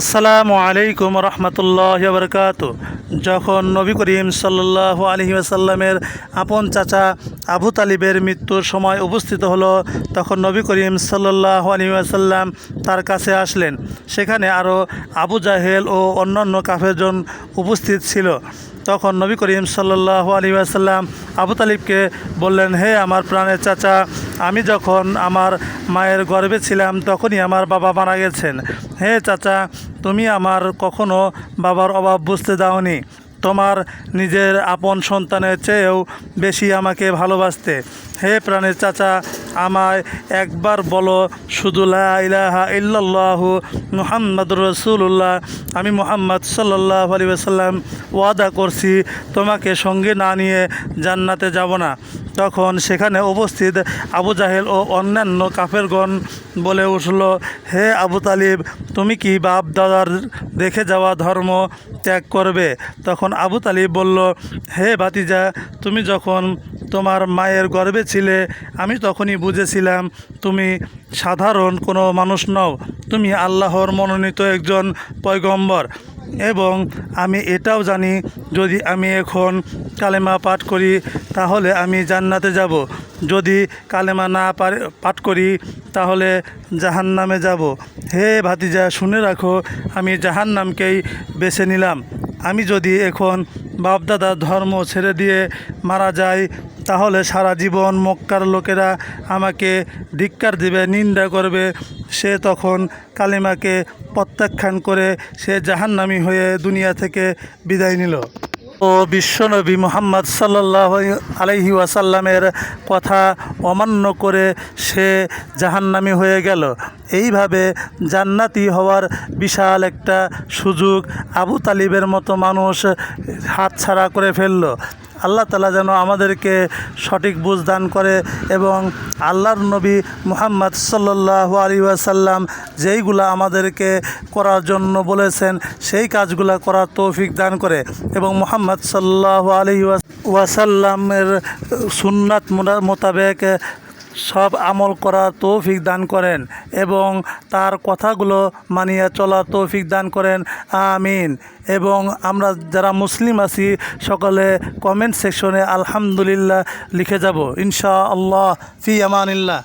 আসসালামু আলাইকুম রহমতুল্লাহ বরকাত যখন নবী করিম সাল্লাহ আলহি আসাল্লামের আপন চাচা আবু তালিবের মৃত্যুর সময় উপস্থিত হলো, তখন নবী করিম সাল্লাহ আলহি আসাল্লাম তার কাছে আসলেন। সেখানে আরও আবু জাহেল ও অন্যান্য কাফেরজন উপস্থিত ছিল। তখন নবী করিম সাল্লাহ আলী আসাল্লাম আবু তালিবকে বললেন, হে আমার প্রাণের চাচা আমি যখন আমার মায়ের গর্ভে ছিলাম, তখনই আমার বাবা মারা গেছেন। হে চাচা, তুমি আমার কখনো বাবার অভাব বুঝতে দাওনি। তোমার নিজের আপন সন্তানের চেয়েও বেশি আমাকে ভালোবাসতে। হে প্রাণের চাচা, আমায় একবার বলো শুধু ইলাহা ইল্লাল্লাহু মুহাম্মাদুর রসুল্লাহ আমি মুহাম্মদ সাল্লাহ আলী সাল্লাম ওয়াদা করছি, তোমাকে সঙ্গে না নিয়ে জান্নাতে যাব না। তখন সেখানে উপস্থিত আবু জাহেল ও অন্যান্য কাফেরগণ বলে উঠল, হে আবু তালিব, তুমি কি বাপ দাদার দেখে যাওয়া ধর্ম ত্যাগ করবে? তখন আবু তালিব বলল, হে ভাতিজা, তুমি যখন তোমার মায়ের গর্বে ছিলে, আমি তখনই বুঝেছিলাম তুমি সাধারণ কোনো মানুষ নও, তুমি আল্লাহর মনোনীত একজন পয়গম্বর। এবং আমি এটাও জানি, যদি আমি এখন কালেমা পাঠ করি, তাহলে আমি জান্নাতে যাব। যদি কালেমা না পাঠ করি, তাহলে জাহান্নামে যাব। হে ভাতিজা, শুনে রাখো, আমি জাহান্নামকেই বেছে নিলাম। আমি যদি এখন বাপদাদার ধর্ম ছেড়ে দিয়ে মারা যায়, তাহলে সারা জীবন মক্কার লোকেরা আমাকে ধিক্কার দিবে, নিন্দা করবে। সে তখন কালিমাকে প্রত্যাখ্যান করে সে জাহান্নামি হয়ে দুনিয়া থেকে বিদায় নিল। ও বিশ্বনবী মোহাম্মদ সাল্লাহ আলহি ওয়াসাল্লামের কথা অমান্য করে সে জাহান্নামি হয়ে গেল। এইভাবে জান্নাতি হওয়ার বিশাল একটা সুযোগ আবু তালিবের মতো মানুষ হাতছাড়া করে ফেলল। আল্লাহ তালা যেন আমাদেরকে সঠিক বুঝ দান করে এবং আল্লাহর নবী মুহাম্মদ সাল্লাহ আলী ওয়াসাল্লাম যেইগুলো আমাদেরকে করার জন্য বলেছেন, সেই কাজগুলো করার তৌফিক দান করে এবং মোহাম্মদ সাল্লাহ আলী ওয়াসাল্লামের সুন্নাত মোতাবেক সব আমল করার তৌফিক দান করেন এবং তার কথাগুলো মানিয়ে চলার তৌফিক দান করেন। আমিন। এবং আমরা যারা মুসলিম আছি, সকলে কমেন্ট সেকশনে আলহামদুলিল্লাহ লিখে যাব। ইনশা আল্লাহ ফি আমানিল্লাহ।